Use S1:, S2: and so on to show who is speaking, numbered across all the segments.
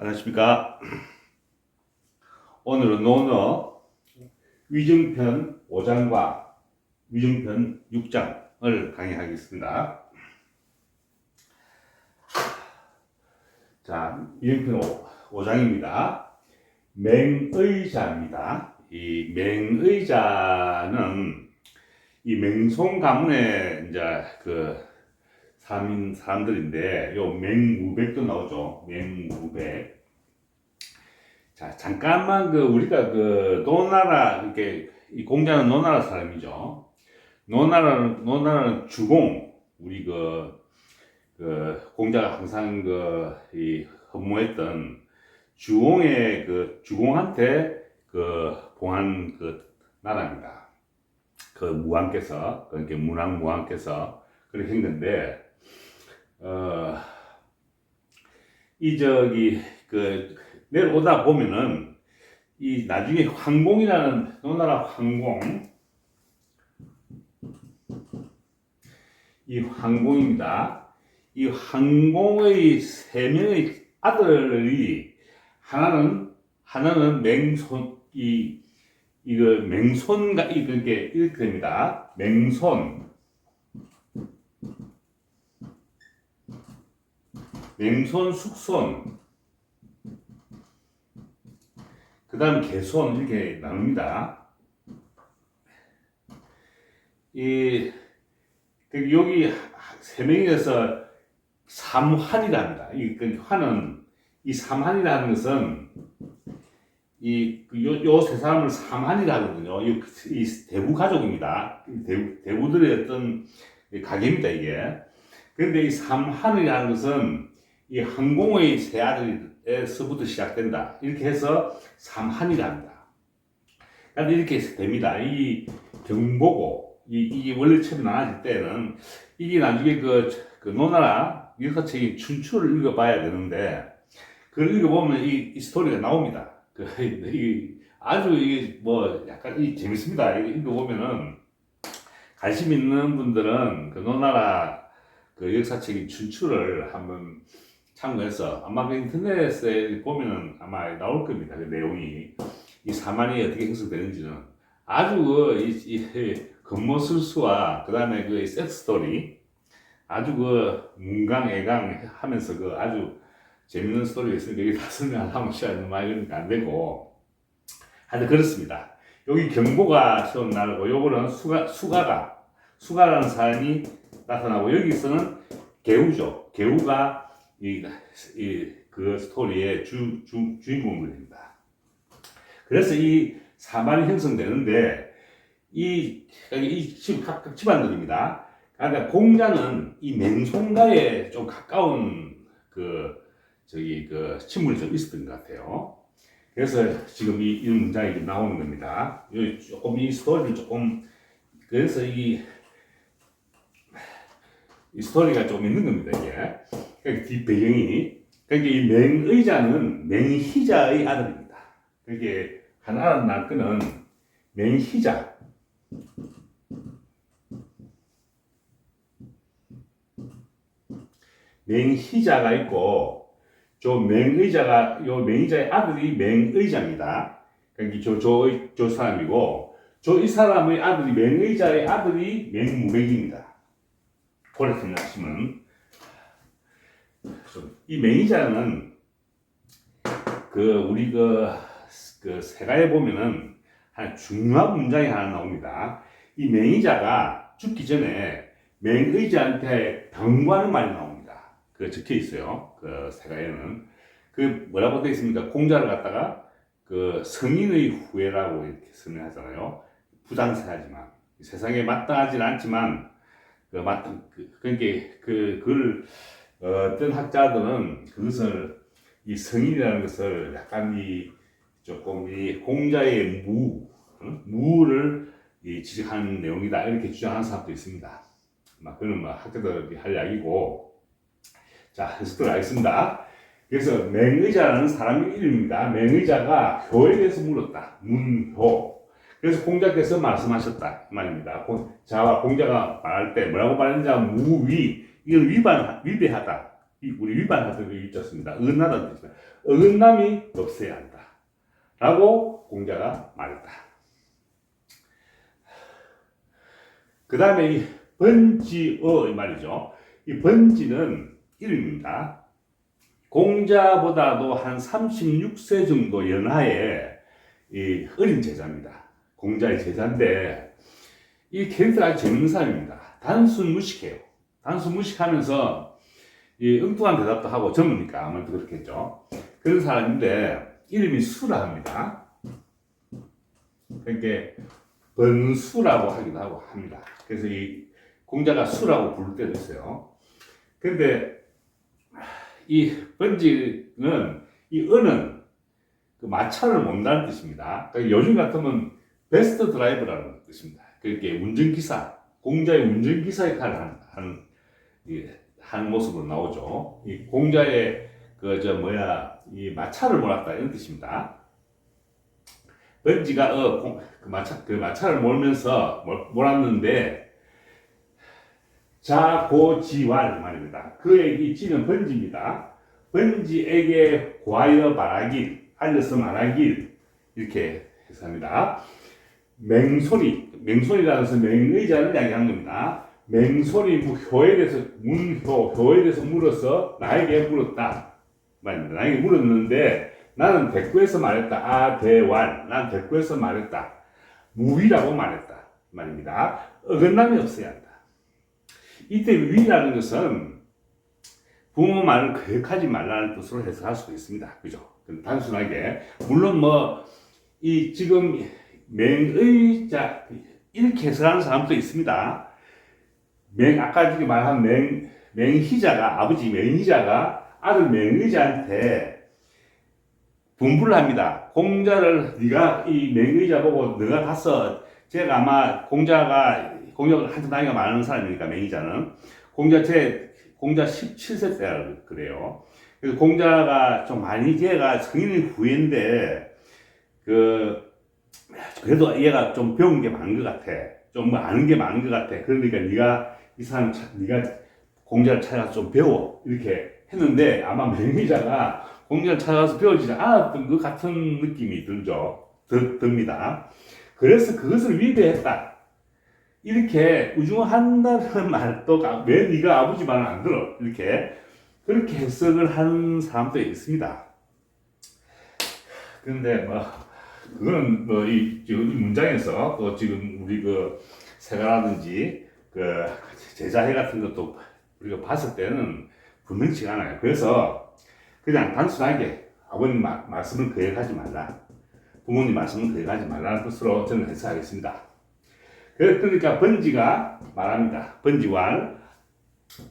S1: 안녕하십니까. 오늘은 논어 위증편 5장과 위증편 6장을 강의하겠습니다. 자, 위증편 5, 장입니다 맹의자입니다. 이 맹의자는 이 맹송 가문의 이제 그 사민 사람들인데 요 맹무백도 나오죠. 맹무백. 자 잠깐만 그 우리가 그 노나라 이렇게 이 공자는 노나라 사람이죠. 노나라는 노나라는 주공 우리 그, 그 공자가 항상 그이 헌무했던 주공의 그 주공한테 그 봉한 그 나라입니다. 그 무왕께서 그러니까 문왕 무왕께서 그렇게 했는데 어, 이 저기 그 내려오다 보면은 이 나중에 황공이라는 노나라 황공 이 황공입니다. 이 황공의 세 명의 아들이 하나는 하나는 맹손 이 이거 맹손가 이게 이렇게 됩니다. 맹손 맹손, 숙손, 그 다음 개손 이렇게 나눕니다. 이그 여기 세 명이서 삼환이랍니다. 이 환은 이 삼환이라는 것은 이요세 사람을 삼환이라 하거든요. 이, 이 대부 가족입니다. 대부, 대부들의 어떤 가게입니다 이게. 그런데 이 삼환이라는 것은 이 항공의 세 아들에서부터 시작된다. 이렇게 해서 삼한이랍니다. 그런데 이렇게 됩니다. 이 경보고, 이, 이게 원래 처음 나왔을 때는 이게 나중에 그, 그 노나라 역사책인 춘추를 읽어봐야 되는데, 그걸 읽어보면 이, 이 스토리가 나옵니다. 그, 이, 아주 이게 뭐 약간 이 재밌습니다. 읽어보면은 관심 있는 분들은 그 노나라 그 역사책인 춘추를 한번 참고해서 아마 그 인터넷에 보면은 아마 나올 겁니다. 그 내용이 이 사만이 어떻게 형성되는지는 아주 그 이, 이 겉모술수와 그 다음에 그 섹스 스토리 아주 그 문강애강 하면서 그 아주 재밌는 스토리가 있으니까 여기 다 설명하면 시간이 많이 걸리니까 안 되고 하여튼 그렇습니다. 여기 경보가 시온 나르고 요거는 수가, 수가가 수가라는 사람이 나타나고 여기서는 개우죠. 개우가 이, 이, 그 스토리의 주, 주, 주인공들입니다. 그래서 이 사만이 형성되는데, 이, 이 집, 각각 집안들입니다. 그러니까 공자는 이 맹송가에 좀 가까운 그, 저기, 그, 친분이 좀 있었던 것 같아요. 그래서 지금 이, 이 문장이 나오는 겁니다. 조금 이 스토리를 조금, 그래서 이, 이 스토리가 좀 있는 겁니다, 이게. 그러니까 뒷 배경이 그러니까 이 맹의자는 맹희자의 아들입니다. 그게 하나는 낳거는 맹희자. 맹희자가 있고 저 맹의자가 요 맹의자의 아들이 맹의자입니다. 그러니까 저저 저 사람이고 저 이 사람의 아들이 맹의자의 아들이 맹무백입니다. 그렇게 생각하시면 이 매니저는 그 우리 그, 그 세가에 보면은 한 중요한 문장이 하나 나옵니다. 이 매니저가 죽기 전에 맹의자한테 당부하는 말이 나옵니다. 그 적혀 있어요. 그 세가에는 그 뭐라고 되어 있습니까? 공자를 갖다가 그 성인의 후회라고 이렇게 설명하잖아요. 부당세하지만 세상에 마땅하지는 않지만 그 마땅 그 그러니까 그 그걸 어떤 학자들은 그것을 이 성인이라는 것을 약간 이 조금 이 공자의 무 무를 이 지적하는 내용이다 이렇게 주장하는 사람도 있습니다. 막 그는 뭐 학자들이 할 이야기고 자 해석들 알겠습니다. 그래서 맹의자라는 사람의 이름입니다. 맹의자가 효에 대해서 물었다. 문효. 그래서 공자께서 말씀하셨다 말입니다. 자와 공자가 말할 때 뭐라고 말했는지 무위 이걸 위반, 위배하다. 이- 우리 위반하던 게 있었습니다. 어긋나다는 뜻입니다. 어긋남이 없어야 한다. 라고 공자가 말했다. 그 다음에 이 번지어 이 말이죠. 이 번지는 이름입니다. 공자보다도 한 36세 정도 연하의 이 어린 제자입니다. 공자의 제자인데 이 캐릭터가 아주 재밌는 사람입니다. 단순 무식해요. 단순 무식하면서 이 엉뚱한 대답도 하고 젊으니까 아무래도 그렇겠죠. 그런 사람인데 이름이 수라 합니다. 그러니까 번수라고 하기도 하고 합니다. 그래서 이 공자가 수라고 부를 때도 있어요. 근데 이 번지는 이 은은 그 마차를 몬다는 뜻입니다. 그러니까 요즘 같으면 베스트 드라이브라는 뜻입니다. 그렇게 운전기사, 공자의 운전기사 역할을 하는, 하는 모습으로 나오죠. 이 공자의 그 저 뭐야 이 마차를 몰았다 이런 뜻입니다. 번지가 어, 공, 그 마차를 몰면서 몰, 몰았는데 자고지왈 말입니다. 그의 이 지는 번지입니다. 번지에게 과여 말하길 알려서 말하길 이렇게 해석합니다. 맹소리 맹소리라는 것은 맹의자를 이야기하는 겁니다. 뭐 효에 대해서 문효 효에 대해서 물어서 나에게 물었다 말입니다. 나에게 물었는데 나는 대꾸해서 말했다. 아 대왈 난 대꾸해서 말했다. 무위라고 말했다 말입니다. 어긋남이 없어야 한다. 이때 위라는 것은 부모 말을 거역하지 말라는 뜻으로 해석할 수도 있습니다. 그죠? 단순하게 물론 뭐 이 지금 맹의자 이렇게 해석하는 사람도 있습니다. 맹 아까 지금 말한 맹 맹희자가 아버지 맹희자가 아들 맹의자한테 분부를 합니다. 공자를 네가 이 맹의자 보고 네가 가서 제가 아마 공자가 공자가 한참 나이가 많은 사람이니까 맹의자는 공자 제 공자 17세 때라 그래요. 그래서 공자가 좀 많이 걔가 성인 후인데 그 그래도 얘가 좀 배운 게 많은 것 같아. 좀 아는 게 많은 것 같아. 그러니까 네가 이 사람 차, 네가 공자를 찾아서 좀 배워 이렇게 했는데 아마 맹의자가 공자를 찾아서 배우지 않았던 것 같은 느낌이 들죠. 드, 듭니다. 그래서 그것을 위배했다. 이렇게 우중한다는 말도 가- 왜 네가 아버지 말을 안 들어 이렇게 그렇게 해석을 하는 사람도 있습니다. 그런데 뭐 그거는 뭐이 이 문장에서 또 지금 우리 그 세가라든지 그 제자해 같은 것도 우리가 봤을 때는 분명치가 않아요. 그래서 그냥 단순하게 아버님 마- 말씀을 거역하지 말라. 부모님 말씀을 거역하지 말라는 뜻으로 저는 해석하겠습니다. 그래- 그러니까 번지가 말합니다. 번지왈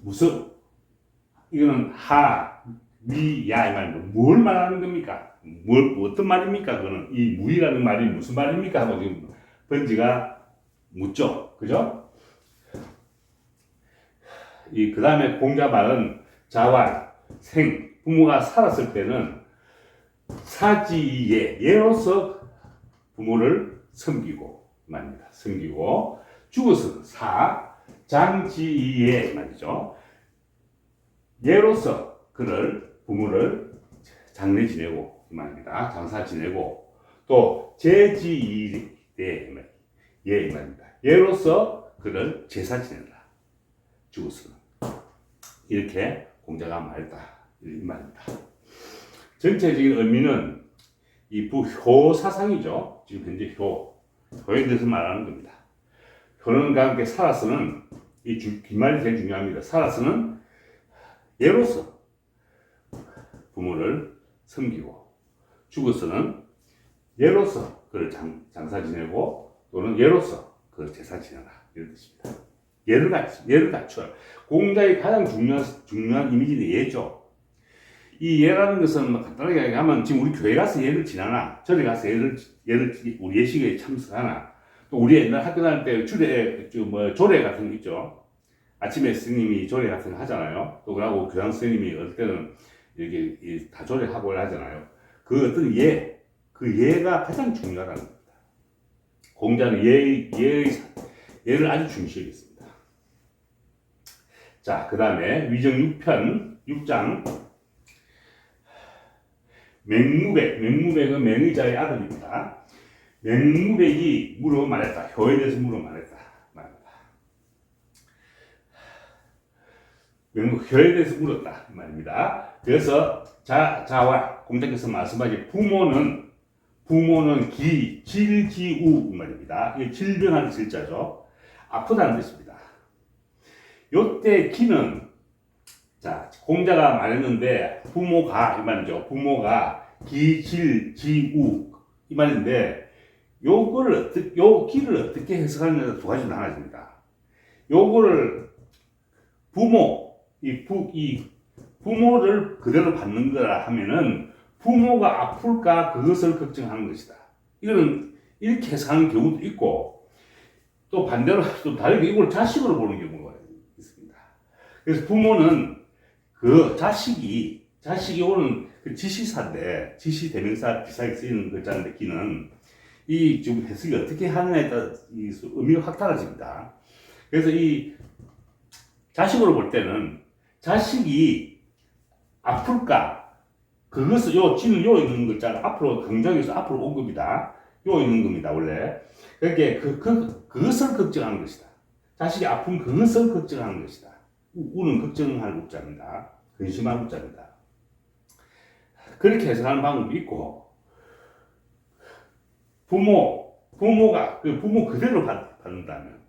S1: 무슨 이거는 하, 미, 야 이 말입니다. 뭘 말하는 겁니까? 뭘 어떤 말입니까? 그거는 이 무이라는 말이 무슨 말입니까? 하고 지금 번지가 묻죠. 그죠? 이 그 다음에 공자 말은 자활, 생, 부모가 살았을 때는 사지예, 예로서 부모를 섬기고 말입니다. 섬기고 죽어서 사, 장지예 말이죠. 예로서 그를 부모를 장례 지내고 이 말입니다. 장사 지내고 또 제지이대 예, 이 말입니다. 예로서 그를 제사 지낸다. 죽었으면 이렇게 공자가 말했다 이 말입니다. 전체적인 의미는 이 부효 사상이죠. 지금 현재 효 효에 대해서 말하는 겁니다. 효는과 함께 살아서는 이 주, 뒷말이 제일 중요합니다. 살아서는 예로서 부모를 섬기고 죽어서는 예로서 그를 장, 장사 지내고 또는 예로서 그를 제사 지내라 이런 뜻입니다. 예를 갖추 예를 갖추어 공자의 가장 중요한 중요한 이미지는 예죠. 이 예라는 것은 뭐 간단하게 얘기하면 지금 우리 교회 가서 예를 지나나 절에 가서 예를 예를 우리 예식에 참석하나 또 우리 옛날 학교 다닐 때 주례 뭐 조례 같은 거 있죠. 아침에 스님이 조례 같은 거 하잖아요. 또 그러고 교장 스님이 어떨 때는 이렇게 이 다조례하고 하잖아요. 그 어떤 예, 그 예가 가장 중요하다는 겁니다. 공자는 예, 예, 예를 아주 중시하겠습니다. 자, 그 다음에 위정 6편 6장 맹무백, 맹무백은 맹의자의 아들입니다. 맹무백이 물어 말했다. 효에 대해서 물어 말했다. 말합니다. 맹무 효에 대해서 물었다. 이 말입니다. 그래서 자, 자와 공자께서 말씀하신 부모는 부모는 기, 질기우 이 말입니다. 이게 질병하는 질자죠. 아프다는 뜻입니다. 요때 기는 자 공자가 말했는데 부모가 이 말이죠. 부모가 기질지우 이 말인데 요거를 어떻게 요 기를 어떻게 해석하느냐 두 가지로 나눠집니다. 요거를 부모 이 부 이 부모를 그대로 받는 거라 하면은 부모가 아플까 그것을 걱정하는 것이다. 이거는 이렇게 해석하는 경우도 있고 또 반대로 또 다르게 이걸 자식으로 보는 있습니다. 그래서 부모는 그 자식이 자식이 오는 그 지시사인데 지시 대명사 비슷하게 쓰이는 글자인데 기는 이 지금 해석이 어떻게 하느냐에 따라 이 의미가 확 달라집니다. 그래서 이 자식으로 볼 때는 자식이 아플까 그것을 요 지는 요 있는 글자가 앞으로 강조해서 앞으로 온 겁니다. 요 있는 겁니다 원래. 그렇게 그, 그 그것을 걱정하는 것이다. 자식이 아픈 그것을 걱정하는 것이다. 우- 우는 걱정할 우자입니다. 근심할 우자입니다. 그렇게 해석하는 방법이 있고 부모 부모가 그 부모 그대로 받, 받는다면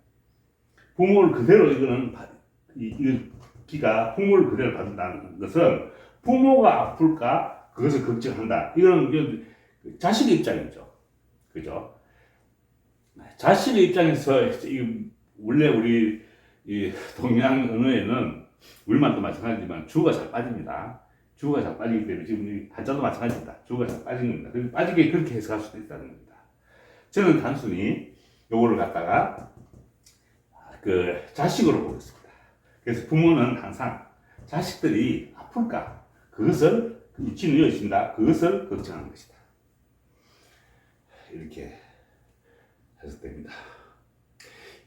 S1: 부모를 그대로 이거는 받- 이, 이 기가 부모를 그대로 받는다는 것은 부모가 아플까 그것을 걱정한다. 이거는 이건 자식의 입장이죠. 그죠? 자식의 입장에서 이 원래 우리 이 동양 언어에는 우리말도 마찬가지지만 주가 잘 빠집니다. 주가 잘 빠지기 때문에 지금 이 한자도 마찬가지입니다. 주가 잘 빠진 겁니다. 그래서 빠지게 그렇게 해석할 수도 있다는 겁니다. 저는 단순히 요거를 갖다가 그 자식으로 보겠습니다. 그래서 부모는 항상 자식들이 아플까 그것을 이치는 여신다 그것을 걱정하는 것이다. 이렇게 해석됩니다.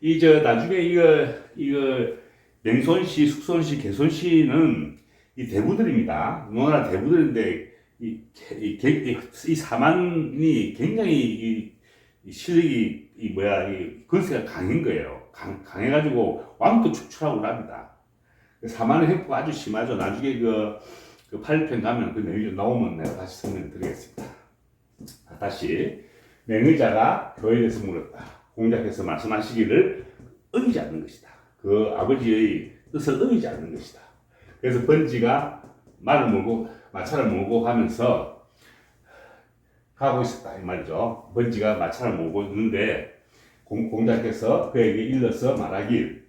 S1: 이 저 나중에 이거 이거 맹손시, 숙손시, 개손시는 이 대부들입니다. 너나 대부들인데 이, 이, 개- 이, 이 사만이 굉장히 이, 이 실력이 이 뭐야 이 건세가 강인 거예요. 강, 강해가지고 왕도 축출하고 납니다. 사만의 횡포가 아주 심하죠. 나중에 그, 그 8편 가면 그 내용이 나오면 내가 다시 설명드리겠습니다. 자, 다시 맹의자가 교회에 대해서 물었다. 공자께서 말씀하시기를 어기지 않는 것이다. 그 아버지의 뜻을 어기지 않는 것이다. 그래서 번지가 말을 몰고 마차를 몰고 가면서 가고 있었다 이 말이죠. 번지가 마차를 몰고 있는데 공, 공자께서 그에게 일러서 말하길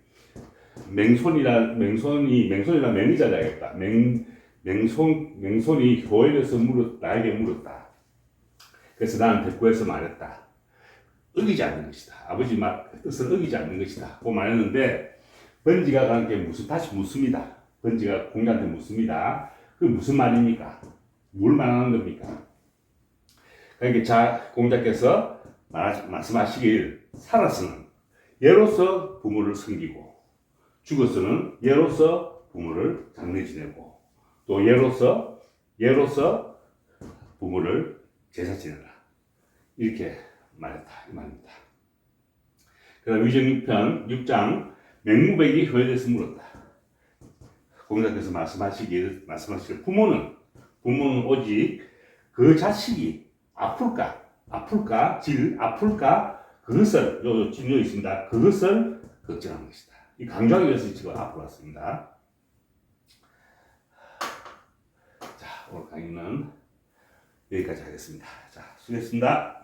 S1: 맹손이라 맹손이 맹손이라 맹의자라겠다. 맹 맹손 맹손이 교회에서 물었 나에게 물었다. 그래서 나는 대꾸해서 말했다. 어기지 않는 것이다. 아버지 말 뜻을 어기지 않는 것이다. 고 말했는데 번지가 게 무슨 다시 묻습니다. 번지가 공자한테 묻습니다. 그 무슨 말입니까? 뭘 말하는 겁니까? 그러니까 자 공자께서 말, 말씀하시길 살아서는 예로서 부모를 섬기고 죽어서는 예로서 부모를 장례 지내고 또 예로서 예로서 부모를 제사 지내라 이렇게 말했다 이 말입니다. 그다음 위정 6편 6장 맹무백이 대해서 물었다. 공자께서 말씀하시길 말씀하시길 부모는 부모는 오직 그 자식이 아플까 아플까 질 아플까 그것을 요 진료 있습니다. 그것을 걱정하는 것이다. 이 강조하기 위해서 지금 앞으로 왔습니다. 자 오늘 강의는 여기까지 하겠습니다. 자 수고했습니다.